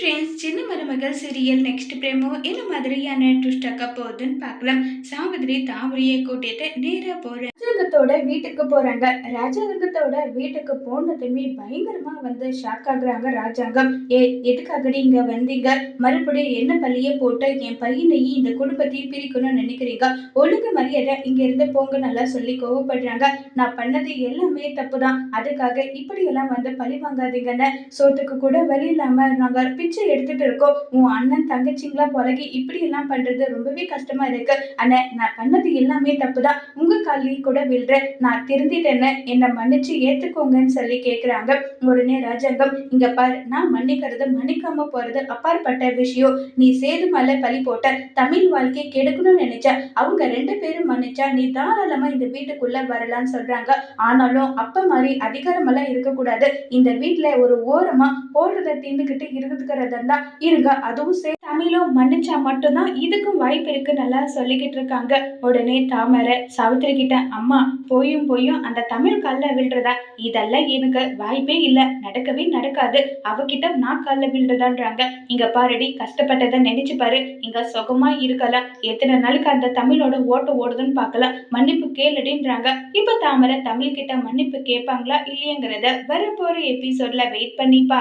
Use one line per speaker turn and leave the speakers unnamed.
Friends சின்ன மருமகள் serial next பிரேமோ என்ன மாதிரியான ட்விஸ்ட் ஆக்க போகுதுன்னு பார்க்கலாம். சாவித்ரி தாவரியை கூட்டிட்டு நேரா போறேன் ராஜாங்கத்தோட வீட்டுக்கு போறாங்க. ராஜாங்கத்தோட வீட்டுக்கு போனதுமே பயங்கரமா வந்து ஷாக் ஆகுறாங்க ராஜாங்கம். ஏ எதுக்காகடி இங்க வந்தீங்க? மறுபடியும் என்ன பள்ளிய போட்டு என் பையனையும் இந்த குடும்பத்தையும் பிரிக்கணும்னு நினைக்கிறீங்க? ஒழுங்கு மரியாதை இங்க இருந்து போங்க நல்லா சொல்லி கோவப்படுறாங்க. நான் பண்ணது எல்லாமே தப்புதான். அதுக்காக இப்படி எல்லாம் வந்து பழி வாங்காதீங்கன்னு சோத்துக்கு கூட வழி இல்லாம நாங்க பிச்சை எடுத்துட்டு இருக்கோம். உன் அண்ணன் தங்கச்சிங்களா பழகி இப்படி எல்லாம் பண்றது ரொம்பவே கஷ்டமா இருக்கு. ஆனா நான் பண்ணது எல்லாமே தப்புதான். உங்க காலையும் கூட விழுறேன் நான் திருந்திட்டேன்னு என்னை மன்னிச்சு ஏத்துக்கோங்கன்னு சொல்லி கேட்குறாங்க உடனே ராஜாங்கம் இங்க பாரு நான் மன்னிக்கிறது மன்னிக்காம போறது அப்பாற்பட்ட விஷயம். நீ சேது மேல பழி போட்ட தமிழ் வாழ்க்கையை கெடுக்கணும்னு நினைச்ச அவங்க ரெண்டு பேரும் மன்னிச்சா நீ தாராளமா இந்த வீட்டுக்குள்ள வரலாம்னு சொல்றாங்க. ஆனாலும் அப்ப மாதிரி அதிகாரம் எல்லாம் இருக்கக்கூடாது. இந்த வீட்டுல ஒரு ஓரமா போடுறத தின்னுக்கிட்டு இருக்கிறதா இருந்தா இருங்க அதுவும் சே தமிழும் மன்னிச்சா மட்டும்தான் இதுக்கும் வாய்ப்பு இருக்குன்னு நல்லா சொல்லிக்கிட்டு இருக்காங்க. உடனே தாமரை சாவித்திரி கிட்ட அம்மா போயும் போயும் அந்த தமிழ் கல்ல விழுறதா? இதெல்லாம் எனக்கு வாய்ப்பே இல்லை. நடக்கவே நடக்காது. அவகிட்ட நான் கல்ல விழுறதான்றாங்க. இங்க பாருடி கஷ்டப்பட்டதை நினைச்சு பாரு. இங்க சுகமா இருக்கலாம் எத்தனை நாளுக்கு அந்த தமிழோட ஓட்ட ஓடுதுன்னு பார்க்கலாம் மன்னிப்பு கேளுடின்றாங்க. இப்ப தாமரை தமிழ் கிட்ட மன்னிப்பு கேட்பாங்களா இல்லையங்கிறத வரப்போற எபிசோட்ல வெயிட் பண்ணிப்பா